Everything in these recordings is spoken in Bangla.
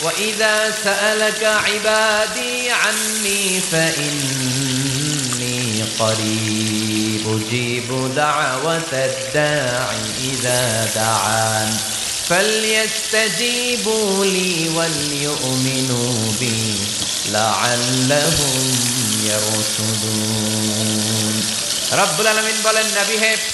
وَإِذَا سَأَلَكَ عِبَادِي عَنِّي فَإِنِّي قَرِيبٌ أُجِيبُ دَعْوَةَ الدَّاعِ إِذَا دَعَانِ فَلْيَسْتَجِيبُوا لِي وَلْيُؤْمِنُوا بِي لَعَلَّهُمْ يَرْشُدُونَ রব্বুল আলামিন বলেন নবী হে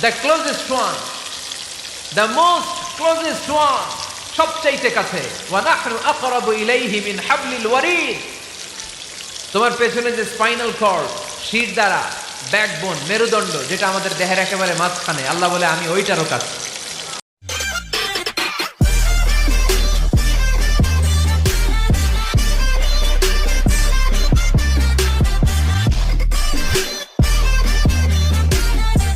The closest one the most closest one সবচাইতে কাছে। তোমার পেছনে যে স্পাইনাল কর্ড শির দ্বারা ব্যাকবোন মেরুদণ্ড, যেটা আমাদের দেহের একেবারে মাঝখানে, আল্লাহ বলে, আমি ওইটারও কাছে।